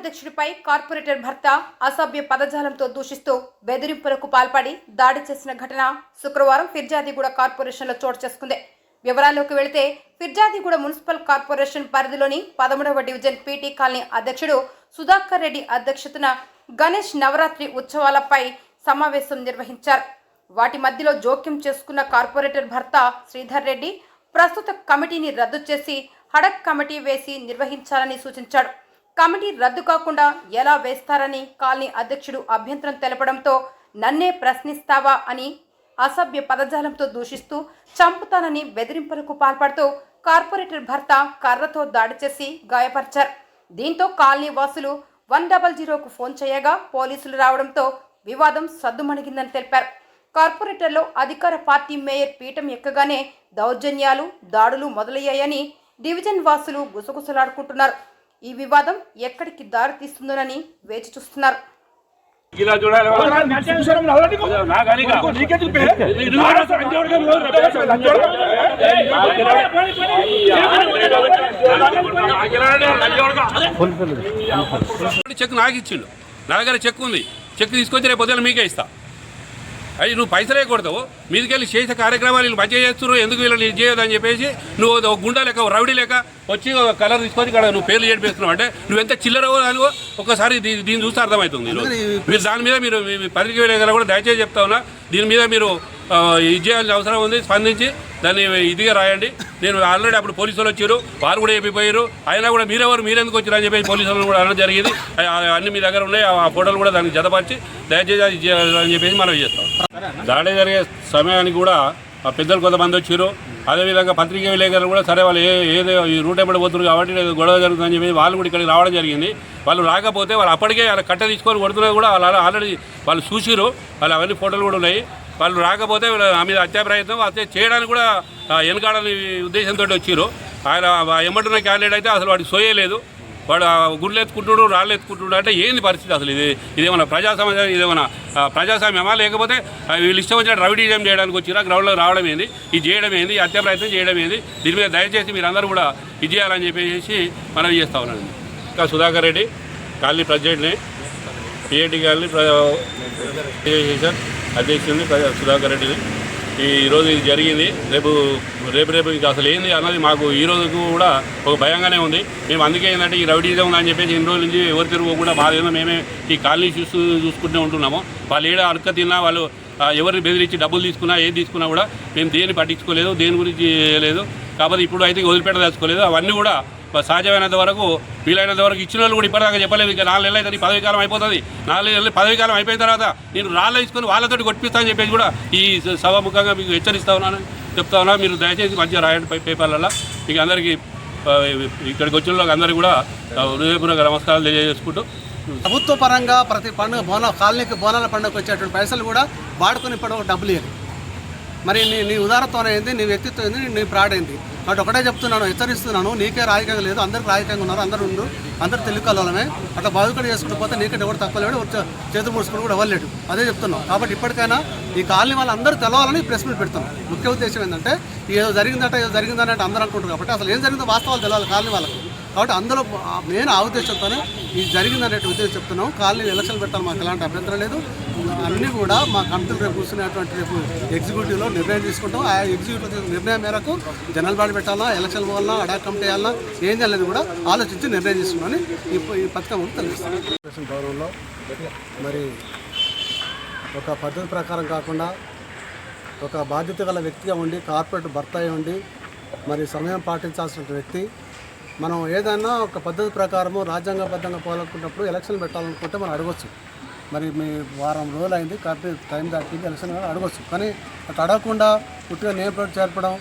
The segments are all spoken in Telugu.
అధ్యక్షుడిపై కార్పొరేటర్ భర్త అసభ్య పదజాలంతో దూషిస్తూ బెదిరింపులకు పాల్పడి దాడి చేసిన ఘటన శుక్రవారం ఫిర్జాదిగూడ కార్పొరేషన్లో చోటు చేసుకుంది. వివరాల్లోకి వెళితే ఫిర్జాదిగూడ మున్సిపల్ కార్పొరేషన్ పరిధిలోని పదమూడవ డివిజన్ పీటీ కాలనీ అధ్యక్షుడు సుధాకర్ రెడ్డి అధ్యక్షతన గణేష్ నవరాత్రి ఉత్సవాలపై సమావేశం నిర్వహించారు. వాటి మధ్యలో జోక్యం చేసుకున్న కార్పొరేటర్ భర్త శ్రీధర్ రెడ్డి ప్రస్తుత కమిటీని రద్దు చేసి హడక్ కమిటీ వేసి నిర్వహించాలని సూచించాడు. కమిటీ రద్దు కాకుండా ఎలా వేస్తారని కాలనీ అధ్యక్షుడు అభ్యంతరం తెలపడంతో నన్నే ప్రశ్నిస్తావా అని అసభ్య పదజాలంతో దూషిస్తూ చంపుతానని బెదిరింపులకు పాల్పడుతూ కార్పొరేటర్ భర్త కర్రతో దాడి చేసి గాయపరిచారు. దీంతో కాలనీ వాసులు వన్ డబల్ జీరోకు ఫోన్ చేయగా పోలీసులు రావడంతో వివాదం సద్దుమణిగిందని తెలిపారు. కార్పొరేటర్లో అధికార పార్టీ మేయర్ పీఠం ఎక్కగానే దౌర్జన్యాలు దాడులు మొదలయ్యాయని డివిజన్ వాసులు గుసగుసలాడుకుంటున్నారు. ఈ వివాదం ఎక్కడికి దారి తీస్తుందోనని వేచి చూస్తున్నారు ఇలా చూడాలి చెక్ నాకు ఇచ్చిండు నా దగ్గర చెక్ ఉంది చెక్ తీసుకొచ్చి రేపు పొద్దున మీకే ఇస్తా అది నువ్వు పైసలే కొడతావు మీదికెళ్ళి చేసే కార్యక్రమాలు వీళ్ళు మంచిగా చేస్తున్నారు ఎందుకు వీళ్ళు ఇది చేయదు అని చెప్పేసి నువ్వు ఒక గుండా లెక్క రౌడీ లెక్క వచ్చి ఒక కలర్ తీసుకొని ఇక్కడ నువ్వు పేర్లు చేడిపిస్తున్నావు అంటే నువ్వు ఎంత చిల్లరవో అనుకో ఒకసారి దీన్ని చూస్తే అర్థమవుతుంది. మీరు దాని మీద మీరు పత్రిక విలేకరులు కూడా దయచేసి చెప్తా ఉన్నా దీని మీద మీరు ఇది చేయాల్సిన అవసరం ఉంది స్పందించి దాన్ని ఇదిగా రాయండి. నేను ఆల్రెడీ అప్పుడు పోలీసులు వచ్చారు వారు కూడా చెప్పిపోయారు అయినా కూడా మీరెవరు మీరెందుకు వచ్చారు అని చెప్పేసి పోలీసులు కూడా అనడం జరిగింది. అన్ని మీ దగ్గర ఉన్నాయి ఆ ఫోటోలు కూడా దానికి జతపరిచి దయచేసి అది చేయాలని చెప్పేసి మనం చేస్తాం. దాడి జరిగే సమయానికి కూడా పెద్దలు కొంతమంది వచ్చారు అదేవిధంగా పత్రికా విలేకరులు కూడా సరే వాళ్ళు ఏ ఏదో ఈ రూట్ ఎప్పుడు పోతున్నారు కాబట్టి గొడవ జరుగుతుందని చెప్పి వాళ్ళు కూడా ఇక్కడికి రావడం జరిగింది. వాళ్ళు రాకపోతే వాళ్ళు అప్పటికే వాళ్ళ కట్ట తీసుకొని కొడుతున్నారు కూడా వాళ్ళు ఆల్రెడీ వాళ్ళు చూసిరు వాళ్ళు అవన్నీ ఫోటోలు కూడా ఉన్నాయి. వాళ్ళు రాకపోతే ఆ మీద హత్యా ప్రయత్నం హత్య చేయడానికి కూడా వెనకాడని ఉద్దేశంతో వచ్చారు ఆయన ఎమ్మటున్న క్యాండిడేట్ అయితే అసలు వాడికి సోయలేదు వాడు ఆ గుడ్లు ఎత్తుకుంటుడు రాళ్ళు ఎత్తుకుంటుడు అంటే ఏంది పరిస్థితి అసలు ఇది? ఇదేమన్నా ప్రజా సమస్య ఇదేమన్నా ప్రజాస్వామ్యమా? లేకపోతే వీళ్ళు ఇష్టం వచ్చినట్టు రౌడీజం చేయడానికి వచ్చినా గ్రౌండ్లో రావడం ఏంది? ఇది చేయడం ఏంది? హత్య ప్రయత్నం చేయడం ఏంది? దీని మీద దయచేసి మీరందరూ కూడా ఇది చేయాలని చెప్పేసి మనం చేస్తా ఉన్నాను ఇంకా సుధాకర్ రెడ్డి కాలనీ ప్రెసిడెంట్ని పిఏటి కాలనీ అధ్యక్షుడిని సుధాకర్ రెడ్డిని. ఈరోజు ఇది జరిగింది. రేపు రేపు రేపు ఇది అసలు ఏంది అన్నది మాకు ఈ రోజుకు కూడా ఒక భయంగానే ఉంది. మేము అందుకే ఏంటంటే ఈ రౌడీజం ఉందని చెప్పేసి ఇన్ని రోజుల నుంచి ఎవరి తిరుగుకుండా మా దగ్గర మేమే ఈ కాలనీ చూస్తూ చూసుకుంటూ ఉంటున్నాము. వాళ్ళు ఏడ అడక తిన్నా వాళ్ళు ఎవరిని బెదిరించి డబ్బులు తీసుకున్నా ఏది తీసుకున్నా కూడా మేము దేన్ని పట్టించుకోలేదు దేని గురించి లేదు. కాబట్టి ఇప్పుడు అయితే వదిలిపెట్టదలుచుకోలేదు. అవన్నీ కూడా సహజమైనంత వరకు వీలైనంత వరకు ఇచ్చిన వాళ్ళు కూడా ఇప్పటిదాకా చెప్పలేదు. ఇంకా నాలుగు నెలలు అయితే నీ పదవి కాలం అయిపోతుంది. నాలుగు నెలలు పదవి కాలం అయిపోయిన తర్వాత నేను రాళ్ళు తీసుకొని వాళ్ళతోటి కొట్టిస్తానని చెప్పేసి కూడా ఈ సభాముఖంగా మీకు హెచ్చరిస్తా ఉన్నాను. చెప్తా ఉన్నా మీరు దయచేసి మంచిగా రాయండి పేపర్లలో. మీకు అందరికీ ఇక్కడికి వచ్చిన వాళ్ళకి అందరికీ కూడా హృదయపూర్వక నమస్కారాలు తెలియజేసుకుంటూ. ప్రభుత్వ పరంగా ప్రతి పండుగ బోన కాలనీకి బోనాల పండుగకు వచ్చేటువంటి పైసలు కూడా వాడుకొని ఇప్పుడు డబ్బులు ఇవ్వరు మరి నీ నీ ఉదారత్వం అయింది నీ వ్యక్తిత్వం ఏంది? నీ ప్రాడ్ ఏంది? కాబట్టి ఒకటే చెప్తున్నాను హెచ్చరిస్తున్నాను. నీకే రాజకీయంగా లేదు అందరికి రాజకీయంగా ఉన్నారు అందరు ఉండు అందరు తెలుగుకాలమే అట్లా బాధకుడు చేసుకుంటూ పోతే నీకంటే ఎవరు తక్కువ లేడు చేతులు ముడుచుకుని కూడా ఇవ్వలేడు అదే చెప్తున్నాం. కాబట్టి ఇప్పటికైనా ఈ కాలనీ వాళ్ళందరూ తెలవాలని ప్రెస్ మీట్ పెడతాం ముఖ్య ఉద్దేశం ఏంటంటే ఏదో జరిగిందంటే ఏదో జరిగిందంటే అందరూ అనుకుంటారు కాబట్టి అసలు ఏం జరిగిందో వాస్తవాలు తెలవాలి కాలనీ వాళ్ళకు. కాబట్టి అందులో నేను ఆ ఉద్దేశంతోనే ఇది జరిగిందనే ఉద్దేశం చెప్తున్నాం. కాలనీ ఎలక్షన్ పెట్టాలి మాకు ఎలాంటి అభ్యంతరం లేదు. అన్నీ కూడా మా కమిటీలు రేపు కూర్చునేటువంటి రేపు ఎగ్జిక్యూటివ్లో నిర్ణయం తీసుకుంటాం. ఆ ఎగ్జిక్యూటివ్ నిర్ణయం మేరకు జనరల్ బాడీ పెట్టాలా ఎలక్షన్ పోవాలా అడా కమిటీ వేయాలన్నా ఏం చేయాలని కూడా ఆలోచించి నిర్ణయం తీసుకున్నామని ఈ పథకం తెలుస్తుంది గౌరవంలో మరి ఒక పద్ధతి ప్రకారం కాకుండా ఒక బాధ్యత గల వ్యక్తిగా ఉండి కార్పొరేట్ భర్త ఉండి మరి సమయం పాటించాల్సిన వ్యక్తి మనం ఏదైనా ఒక పద్ధతి ప్రకారము రాజ్యాంగబద్ధంగా పోవాలనుకున్నప్పుడు ఎలక్షన్ పెట్టాలనుకుంటే మనం అడగొచ్చు. మరి మీ వారం రోజులు అయింది కాబట్టి టైం దాటింది ఎలక్షన్ కావాలి అడగొచ్చు. కానీ అట్లా అడగకుండా పుట్టిగా నేమ్ ప్లేట్ చేర్పడం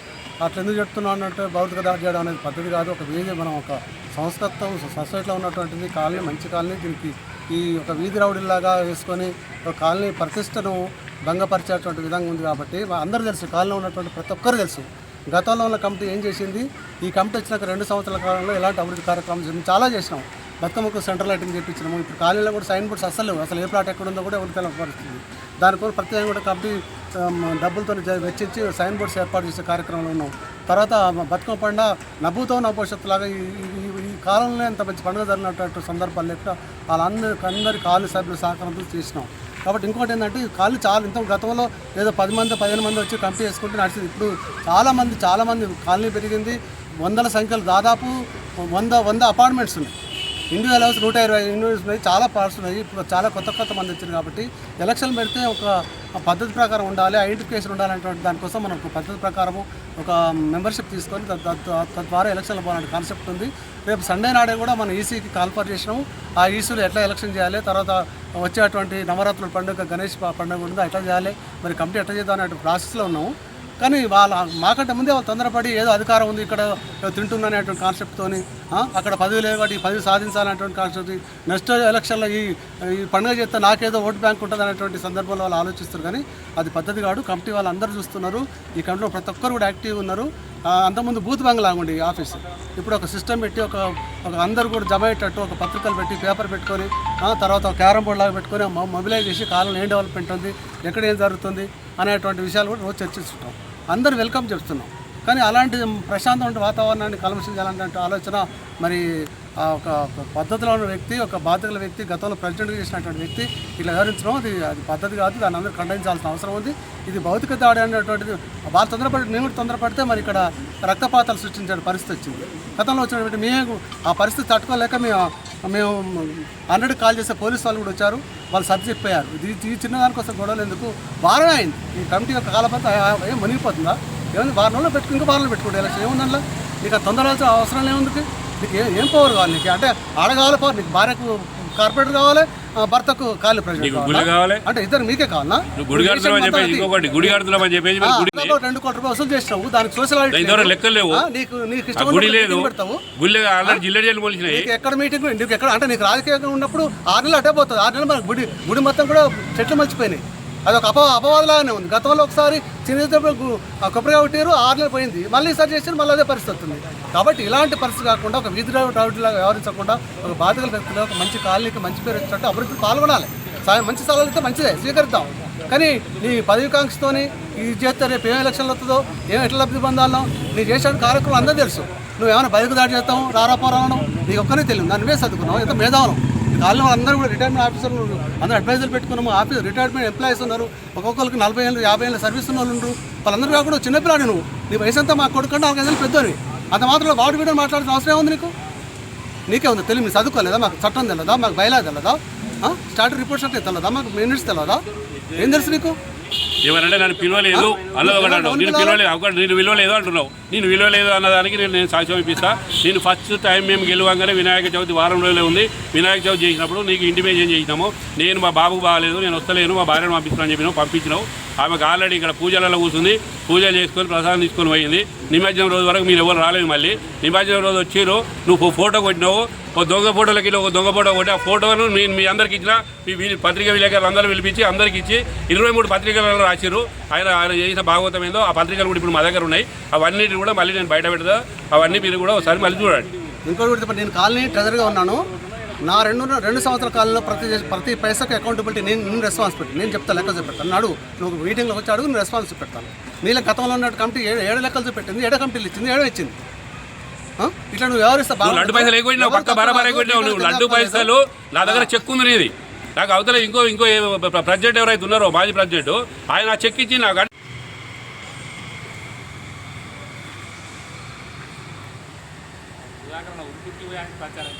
అట్లా ఎందుకు చెప్తున్నాం అన్నట్టు భౌతిక దాడి చేయడం అనేది పద్ధతి కాదు. ఒక వీధి మనం ఒక సంస్కృతం సొసైటీలో ఉన్నటువంటిది కాలనీ మంచి కాలనీ దీనికి ఈ ఒక వీధి రౌడీలాగా వేసుకొని ఒక కాలనీ ప్రతిష్టను భంగపరిచేటువంటి విధంగా ఉంది కాబట్టి అందరూ తెలుసు కాలనీలో ఉన్నటువంటి ప్రతి ఒక్కరు తెలుసు. గతంలో ఉన్న కమిటీ ఏం చేసింది? ఈ కమిటీ వచ్చినాక రెండు సంవత్సరాల కాలంలో ఎలాంటి అభివృద్ధి కార్యక్రమం చేసింది చాలా చేసినాం. బతుకమ్మకు సెంటర్ లైటింగ్ చేయించినాము ఇప్పుడు కాలనీలో కూడా సైన్ బోర్డ్స్ అసలు అసలు ఏ ప్లాట్ ఎక్కడ ఉందో కూడా ఎవరికి తెలపరుస్తుంది దానికోసం ప్రత్యేకంగా కూడా కమిటీ డబ్బులతో వెచ్చించి సైన్ బోర్డ్స్ ఏర్పాటు చేసే కార్యక్రమంలో ఉన్నాం. తర్వాత బతుకమ్మ పండ నవ్వుతో నా లాగా ఈ ఈ- కాలంలో ఎంత మంచి పండుగ జరిగినటువంటి సందర్భాలు లేకుండా వాళ్ళందరి అందరి కాలనీ సభ్యులు సహకారంతో చేసినాం. కాబట్టి ఇంకోటి ఏంటంటే కాళ్ళు చాలా ఇంత గతంలో ఏదో పది మంది పదిహేను మంది వచ్చి కంపెనీ చేసుకుంటే నడిచింది. ఇప్పుడు చాలామంది చాలామంది కాలనీ పెరిగింది. వందల సంఖ్యలో దాదాపు వంద వంద అపార్ట్మెంట్స్ ఉన్నాయి. ఇండివిజువల్ హౌస్ నూట ఇరవై ఇండివిజువల్స్ ఉన్నాయి. చాలా పార్ట్స్ ఉన్నాయి. ఇప్పుడు చాలా కొత్త కొత్త మంది వచ్చారు కాబట్టి ఎలక్షన్ పెడితే ఒక పద్ధతి ప్రకారం ఉండాలి ఐడెంటిఫికేషన్ ఉండాలనేటువంటి దానికోసం మనం ఒక పద్ధతి ప్రకారము ఒక మెంబర్షిప్ తీసుకొని తద్- తద్వారా ఎలక్షన్లు పోవాలనే కాన్సెప్ట్ ఉంది. రేపు సండే నాడే కూడా మనం ఈసీకి కాల్ఫర్ చేసినాము. ఆ ఈసీలో ఎట్లా ఎలక్షన్ చేయాలి తర్వాత వచ్చేటువంటి నవరాత్రుల పండుగ గణేష్ పండుగ ఉందో? ఎట్లా చేయాలి? మరి కమిటీ ఎట్లా చేద్దాం అనే ప్రాసెస్లో ఉన్నాము. కానీ వాళ్ళ మాకంటే ముందే వాళ్ళు తొందరపడి ఏదో అధికారం ఉంది ఇక్కడ తింటుందనేటువంటి కాన్సెప్ట్తోని అక్కడ పదవి లేదు కాబట్టి పదవి సాధించాలనేటువంటి కాన్సెప్ట్ నెక్స్ట్ ఎలక్షన్లో ఈ ఈ పండుగ చేస్తే నాకేదో ఓటు బ్యాంక్ ఉంటుంది అనేటువంటి సందర్భంలో వాళ్ళు ఆలోచిస్తారు. కానీ అది పద్ధతి కాదు. కమిటీ వాళ్ళు అందరూ చూస్తున్నారు. ఈ కమిటీలో ప్రతి ఒక్కరు కూడా యాక్టివ్ ఉన్నారు. అంతకుముందు బూత్ బంగ్లా ఉండి ఆఫీస్. ఇప్పుడు ఒక సిస్టమ్ పెట్టి ఒక ఒక అందరు కూడా జమ అయ్యేటట్టు ఒక పత్రికలు పెట్టి పేపర్ పెట్టుకొని తర్వాత క్యారం క్యారమ్ బోర్డ్ లాగా పెట్టుకొని మొబిలైజ్ చేసి కాలంలో ఏం డెవలప్మెంట్ ఉంది ఎక్కడ ఏం జరుగుతుంది అనేటువంటి విషయాలు కూడా రోజు చర్చిస్తుంటాం. అందరూ వెల్కమ్ చెప్తున్నాం. కానీ అలాంటి ప్రశాంతమైన వాతావరణాన్ని కలుషితం ఆలోచన మరి ఒక పద్ధతిలో ఉన్న వ్యక్తి ఒక బాధ్యతల వ్యక్తి గతంలో ప్రెసిడెంట్ చేసినటువంటి వ్యక్తి ఇట్లా వివరించడం అది అది పద్ధతి కాదు దాన్ని అందరూ ఖండించాల్సిన అవసరం ఉంది. ఇది భౌతిక దాడి అనేటువంటిది వాళ్ళు తొందరపడి మేము తొందరపడితే మరి ఇక్కడ రక్తపాతాలు సృష్టించే పరిస్థితి వచ్చింది. గతంలో వచ్చినటువంటి మేము ఆ పరిస్థితి తట్టుకోలేక మేము మేము హండ్రెడ్ కాల్ చేసే పోలీస్ వాళ్ళు కూడా వచ్చారు వాళ్ళు సర్ది చెప్పారు. ఇది ఈ చిన్నదానికోసం గొడవలు ఎందుకు? వారమే అయింది. ఈ కమిటీ యొక్క కాలపంత ఏం మునిగిపోతుందా? ఏముంది? వారం రోజులు పెట్టుకుని ఇంకా వారంలో పెట్టుకుంటే ఎలక్షన్ ఏముంది ఇక నీకు తొందర అవసరం అవసరం ఏముంది నీకు ఏం పవర్ కావాలి నీకు? అంటే ఆడగాలి పవర్ నీకు భార్యకు కార్పొరేటర్ కావాలి భర్తకు కాలి కావాలా? అంటే ఇద్దరు మీకే కావాలా? నువ్వు గుడి చెప్పేసి ఇంకొకటి గుడి చెప్పేసి రెండు కోట్ల రూపాయలు వసూలు చేసినావు. దానికి సోషల్ ఇంతవరకు. లెక్కలు లేవు. నీకు నీకు ఇష్టం గుడి లేదు. ఆల్రెడీ జల్లు ఎక్కడ మీటింగ్ నీకు ఎక్కడ అంటే నీకు రాజకీయంగా ఉన్నప్పుడు ఆరు నెలలు అటే పోతుంది. ఆరు నెలలు మనకు గుడి గుడి మొత్తం కూడా చెట్లు మర్చిపోయినాయి. అదొక అప అపవాదలాగానే ఉంది. గతంలో ఒకసారి చిన్నప్పుడు కొబ్బరిగా కొట్టారు ఆరు నెలలు పోయింది. మళ్ళీ ఈసారి చేసిన మళ్ళీ అదే పరిస్థితి వస్తుంది. కాబట్టి ఇలాంటి పరిస్థితి కాకుండా ఒక వీధి లాగా వ్యవహరించకుండా ఒక బాధితుల వ్యక్తులు ఒక మంచి కాలనీకి మంచి పేరు వచ్చినట్టు అభివృద్ధి పాల్గొనాలి. మంచి సలహాలు అయితే మంచిదే స్వీకరిద్దాం. కానీ నీ పదవికాంక్షతోని ఇది చేస్తే రేపు ఏం ఎలక్షన్లు వస్తుందో ఏం ఎట్లా లబ్ధి పొందాలో నీ చేసిన కార్యక్రమం అందరూ తెలుసు. నువ్వు ఏమైనా బయటకు దాడి చేస్తావు రారాపోరావడం నీకు ఒక్కనే తెలియదు. దాని మీద చదువుకున్నావు ఎంత మేధావులం. కాలంలో అందరూ కూడా రిటైర్మెంట్ ఆఫీసర్లు అందరూ అడ్వైజర్లు పెట్టుకున్నాము. ఆఫీస్ రిటైర్మెంట్ ఎంప్లాయీస్ ఉన్నారు. ఒక్కొక్కరికి నలభై ఏళ్ళు యాభై ఏళ్ళు సర్వీస్ ఉన్న వాళ్ళు ఉన్నారు. వాళ్ళందరూ కాకుండా చిన్నపిల్లాడు నువ్వు. నీ వయసు అంతా మా కొడుకుంటే నాలుగు ఐదు పెద్దవి అంత మాత్రం వాడు వీడియో మాట్లాడాల్సిన అవసరం ఏముంది నీకు? నీకే ఉంది. తెలియదు మీరు చదువుకోలేదా? మాకు చట్టం తెలియదా మాకు బయలా తెలియదా స్టార్ట్ రిపోర్ట్స్ అంటే తెలియదా మాకు మినిట్స్ తెలియదా ఏం తెలుసు నీకు? ఏమనంటే నన్ను పిలవలేదు అన్నది నేను పిలవలేదు ఒకటి నేను విలువలేదు అంటున్నావు. నేను విలువలేదు అన్నదానికి నేను నేను సాక్ష్యం ఇప్పిస్తా. నేను ఫస్ట్ టైం మేము గెలవంగానే వినాయక చవితి వారం రోజులే ఉంది. వినాయక చవితి చేసినప్పుడు నీకు ఇంటిమేషన్ చేసినాము. నేను మా బాబుకు బాగాలేదు నేను వస్తలేను మా భార్యను పంపిస్తున్నాను చెప్పినావు పంపించినావు. ఆమెకు ఆల్రెడీ ఇక్కడ పూజలలో కూర్చుంది. పూజలు చేసుకొని ప్రసాదం తీసుకొని పోయింది. నిమజ్జనం రోజు వరకు మీరు ఎవరు రాలేదు మళ్ళీ. నిమజ్జనం రోజు వచ్చిరు నువ్వు ఫోటో కొట్టినావు. ఒక దొంగ ఫోటోలకి ఒక దొంగ ఫోటో కొట్టి ఆ ఫోటోను నేను మీ అందరికి ఇచ్చిన మీ పత్రికా విలేకరులు అందరూ పిలిపించి అందరికి ఇచ్చి ఇరవై మూడు పత్రికలలో రాసిరు ఆయన ఆయన చేసిన భాగవతం ఏందో ఆ పత్రికలు కూడా ఇప్పుడు మా దగ్గర ఉన్నాయి. అవన్నిటిని కూడా మళ్ళీ నేను బయట పెడతా. అవన్నీ మీరు కూడా ఒకసారి మళ్ళీ చూడండి. ఇంకోటి నేను కాలనీ ట్రెజర్గా ఉన్నాను. నా రెండు రెండు సంవత్సరాల కాలంలో ప్రతి ప్రతి పైసాకి అకౌంటబిలిటీ నేను నేను రెస్పాన్సిబిలిటీ నేను చెప్తా లెక్కలు చూపెడతాను. నాడు నువ్వు మీటింగ్లో వచ్చి అడుగు నేను రెస్పాన్స్ చూపెడతాను. నీళ్ళ గతంలో ఉన్న కమిటీ ఏడు ఏడు లెక్కలు చూపెట్టింది ఏడు కమిటీలు ఇచ్చింది ఏడు ఇచ్చింది? ఇట్లా నువ్వు వ్యవహరిస్తా నువ్వు లడ్డు పైసలు పక్క బరాబర్ ఎక్కువ నువ్వు. లడ్డు పైసలు నా దగ్గర చెక్ ఉంది నీది. నాకు అవతల ఇంకో ఇంకో ప్రెసిడెంట్ ఎవరైతే ఉన్నారో మాజీ ప్రెసిడెంట్ ఆయన చెక్ ఇచ్చి నాకు ప్రచారం